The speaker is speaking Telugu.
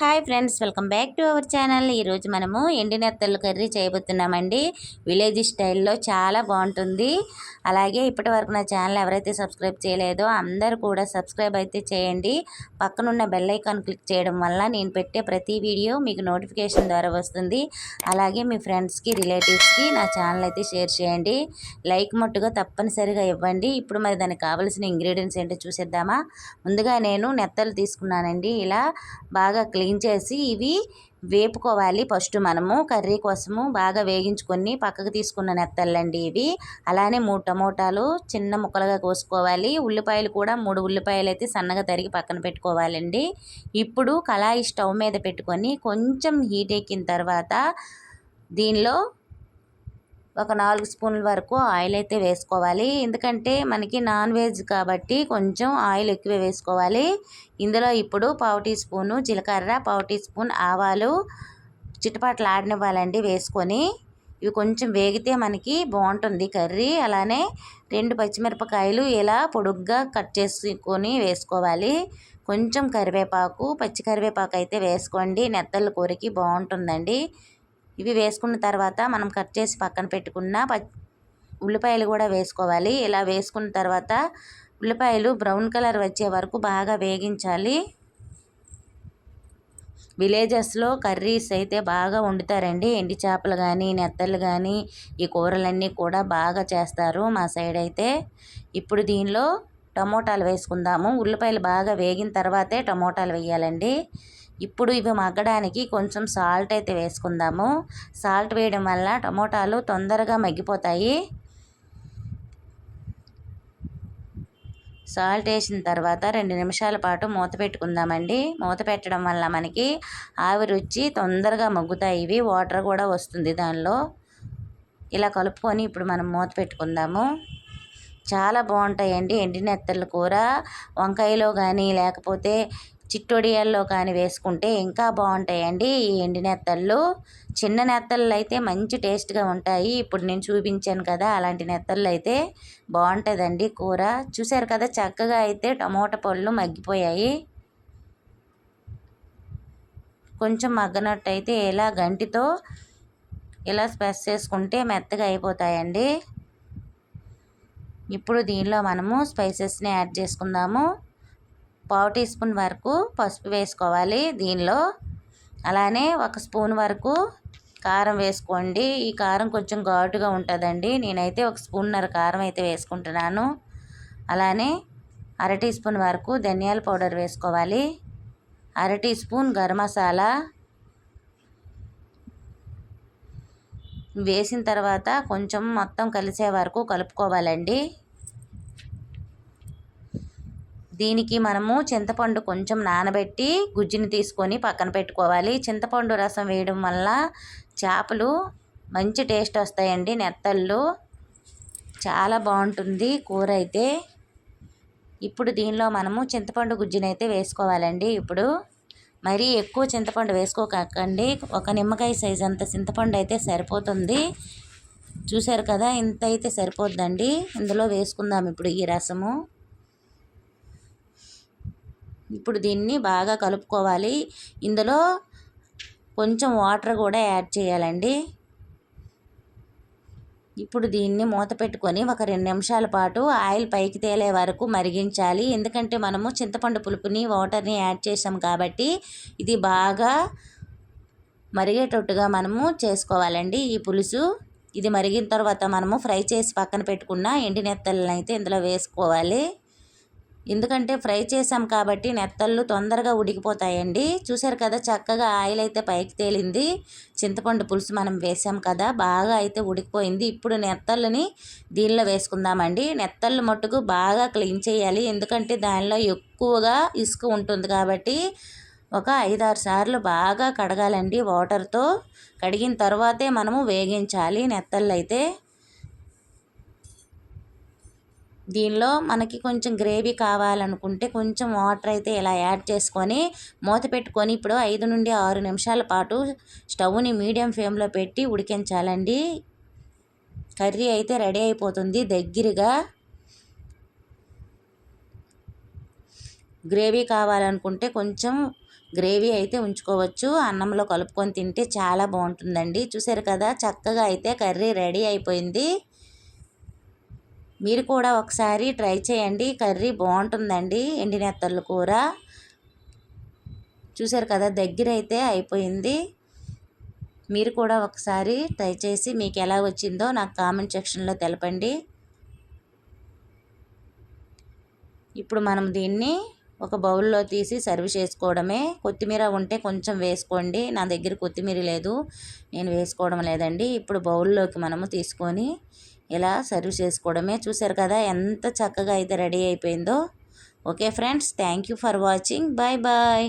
Hi friends welcome back to our channel. ఈరోజు మనము ఎండినెత్తలు కర్రీ చేయబోతున్నామండి. విలేజ్ స్టైల్లో చాలా బాగుంటుంది. అలాగే ఇప్పటి వరకు నా ఛానల్ ఎవరైతే సబ్స్క్రైబ్ చేయలేదో అందరూ కూడా సబ్స్క్రైబ్ అయితే చేయండి. పక్కనున్న బెల్ ఐకాన్ క్లిక్ చేయడం వల్ల నేను పెట్టే ప్రతి వీడియో మీకు నోటిఫికేషన్ ద్వారా వస్తుంది. అలాగే మీ ఫ్రెండ్స్కి రిలేటివ్స్కి నా ఛానల్ అయితే షేర్ చేయండి. లైక్ మట్టుగా తప్పనిసరిగా ఇవ్వండి. ఇప్పుడు మరి దానికి కావాల్సిన ఇంగ్రీడియంట్స్ ఏంటో చూసేద్దామా? ముందుగా నేను నెత్తలు తీసుకున్నానండి. ఇలా బాగా క్లీన్ వేయించేసి ఇవి వేపుకోవాలి. ఫస్ట్ మనము కర్రీ కోసము బాగా వేగించుకొని పక్కకు తీసుకున్న నెత్తళ్ళండి ఇవి. అలానే మూడు టమోటాలు చిన్న ముక్కలుగా కోసుకోవాలి. ఉల్లిపాయలు కూడా మూడు ఉల్లిపాయలు అయితే సన్నగా తరిగి పక్కన పెట్టుకోవాలండి. ఇప్పుడు కళాయి స్టవ్ మీద పెట్టుకొని కొంచెం హీట్ ఎక్కిన తర్వాత దీనిలో ఒక నాలుగు స్పూన్ల వరకు ఆయిల్ అయితే వేసుకోవాలి. ఎందుకంటే మనకి నాన్ వెజ్ కాబట్టి కొంచెం ఆయిల్ ఎక్కువ వేసుకోవాలి. ఇందులో ఇప్పుడు పావు టీ స్పూను జీలకర్ర పావు టీ స్పూన్ ఆవాలు చిట్టుపాట్లు ఆడనివ్వాలండి వేసుకొని. ఇవి కొంచెం వేగితే మనకి బాగుంటుంది కర్రీ. అలానే రెండు పచ్చిమిరపకాయలు ఇలా పొడుగ్గా కట్ చేసుకొని వేసుకోవాలి. కొంచెం కరివేపాకు పచ్చి కరివేపాకు అయితే వేసుకోండి. నెత్తలు కూరకి బాగుంటుందండి. ఇవి వేసుకున్న తర్వాత మనం కట్ చేసి పక్కన పెట్టుకున్న ఉల్లిపాయలు కూడా వేసుకోవాలి. ఇలా వేసుకున్న తర్వాత ఉల్లిపాయలు బ్రౌన్ కలర్ వచ్చే వరకు బాగా వేగించాలి. విలేజెస్లో కర్రీస్ అయితే బాగా వండుతారండి. ఎండి చేపలు కానీ నెత్తలు కానీ ఈ కూరలన్నీ కూడా బాగా చేస్తారు మా సైడ్ అయితే. ఇప్పుడు దీనిలో టమోటాలు వేసుకుందాము. ఉల్లిపాయలు బాగా వేగిన తర్వాతే టమోటాలు వేయాలండి. ఇప్పుడు ఇవి మగ్గడానికి కొంచెం సాల్ట్ అయితే వేసుకుందాము. సాల్ట్ వేయడం వల్ల టమోటాలు తొందరగా మగ్గిపోతాయి. సాల్ట్ వేసిన తర్వాత రెండు నిమిషాల పాటు మూత పెట్టుకుందామండి. మూత పెట్టడం వల్ల మనకి ఆవిరి వచ్చి తొందరగా మగ్గుతాయి. ఇవి వాటర్ కూడా వస్తుంది దానిలో. ఇలా కలుపుకొని ఇప్పుడు మనం మూత పెట్టుకుందాము. చాలా బాగుంటాయండి ఎండినెత్తల కూర. వంకాయలో కానీ లేకపోతే చిట్టొడియాల్లో కానీ వేసుకుంటే ఇంకా బాగుంటాయండి. ఈ ఎండి నెత్తళ్ళు చిన్న నెత్తళ్ళు అయితే మంచి టేస్ట్గా ఉంటాయి. ఇప్పుడు నేను చూపించాను కదా అలాంటి నెత్తళ్ళు అయితే బాగుంటుందండి కూర. చూశారు కదా చక్కగా అయితే టమోటా పళ్ళు మగ్గిపోయాయి. కొంచెం మగ్గనట్టయితే ఇలా గంటితో ఇలా స్పెస్ చేసుకుంటే మెత్తగా అయిపోతాయండి. ఇప్పుడు దీనిలో మనము స్పైసెస్ని యాడ్ చేసుకుందాము. పావు టీ స్పూన్ వరకు పసుపు వేసుకోవాలి దీనిలో. అలానే ఒక స్పూన్ వరకు కారం వేసుకోండి. ఈ కారం కొంచెం ఘాటుగా ఉంటుందండి. నేనైతే ఒక స్పూన్నర కారం అయితే వేసుకుంటున్నాను. అలానే అర టీ స్పూన్ వరకు ధనియాల పౌడర్ వేసుకోవాలి. అర టీ స్పూన్ గరం మసాలా వేసిన తర్వాత కొంచెం మొత్తం కలిసే వరకు కలుపుకోవాలండి. దీనికి మనము చింతపండు కొంచెం నానబెట్టి గుజ్జుని తీసుకొని పక్కన పెట్టుకోవాలి. చింతపండు రసం వేయడం వల్ల చేపలు మంచి టేస్ట్ వస్తాయండి నెత్తళ్ళు. చాలా బాగుంటుంది కూర అయితే. ఇప్పుడు దీనిలో మనము చింతపండు గుజ్జునైతే వేసుకోవాలండి. ఇప్పుడు మరీ ఎక్కువ చింతపండు వేసుకోకండి. ఒక నిమ్మకాయ సైజ్ అంత చింతపండు అయితే సరిపోతుంది. చూశారు కదా ఇంత అయితే సరిపోద్దండి. ఇందులో వేసుకుందాం ఇప్పుడు ఈ రసము. ఇప్పుడు దీన్ని బాగా కలుపుకోవాలి. ఇందులో కొంచెం వాటర్ కూడా యాడ్ చేయాలండి. ఇప్పుడు దీన్ని మూత పెట్టుకొని ఒక రెండు నిమిషాల పాటు ఆయిల్ పైకి తేలే వరకు మరిగించాలి. ఎందుకంటే మనము చింతపండు పులుపుని వాటర్ని యాడ్ చేసాం కాబట్టి ఇది బాగా మరిగేటట్టుగా మనము చేసుకోవాలండి. ఈ పులుసు ఇది మరిగిన తర్వాత మనము ఫ్రై చేసి పక్కన పెట్టుకున్న ఎండినెత్తలను అయితే ఇందులో వేసుకోవాలి. ఎందుకంటే ఫ్రై చేసాం కాబట్టి నెత్తళ్ళు తొందరగా ఉడికిపోతాయండి. చూసారు కదా చక్కగా ఆయిల్ అయితే పైకి తేలింది. చింతపండు పులుసు మనం వేసాం కదా బాగా అయితే ఉడికిపోయింది. ఇప్పుడు నెత్తళ్ళని దీనిలో వేసుకుందామండి. నెత్తళ్ళు మట్టుకు బాగా క్లీన్ చేయాలి. ఎందుకంటే దానిలో ఎక్కువగా ఇసుక ఉంటుంది కాబట్టి ఒక ఐదారు సార్లు బాగా కడగాలండి వాటర్తో. కడిగిన తర్వాతే మనము వేగించాలి నెత్తళ్ళు అయితే దీనిలో మనకి కొంచెం గ్రేవీ కావాలనుకుంటే కొంచెం వాటర్ అయితే ఇలా యాడ్ చేసుకొని మూత పెట్టుకొని ఇప్పుడు ఐదు నుండి ఆరు నిమిషాల పాటు స్టవ్ని మీడియం ఫ్లేమ్లో పెట్టి ఉడికించాలండి. కర్రీ అయితే రెడీ అయిపోతుంది దగ్గరగా. గ్రేవీ కావాలనుకుంటే కొంచెం గ్రేవీ అయితే ఉంచుకోవచ్చు. అన్నంలో కలుపుకొని తింటే చాలా బాగుంటుందండి. చూసారు కదా చక్కగా అయితే కర్రీ రెడీ అయిపోయింది. మీరు కూడా ఒకసారి ట్రై చేయండి. కర్రీ బాగుంటుందండి ఎండినెత్తళ్ళ కూర. చూసారు కదా దగ్గర అయితే అయిపోయింది. మీరు కూడా ఒకసారి ట్రై చేసి మీకు ఎలా వచ్చిందో నాకు కామెంట్ సెక్షన్లో తెలపండి. ఇప్పుడు మనం దీన్ని ఒక బౌల్లో తీసి సర్వ్ చేసుకోవడమే. కొత్తిమీర ఉంటే కొంచెం వేసుకోండి. నా దగ్గర కొత్తిమీర లేదు నేను వేసుకోవడం లేదండి. ఇప్పుడు బౌల్లోకి మనము తీసుకొని ఇలా సర్వ్ చేసుకోవడమే చూసారు కదా ఎంత చక్కగా అయితే రెడీ అయిపోయిందో. Okay friends thank you for watching. Bye bye.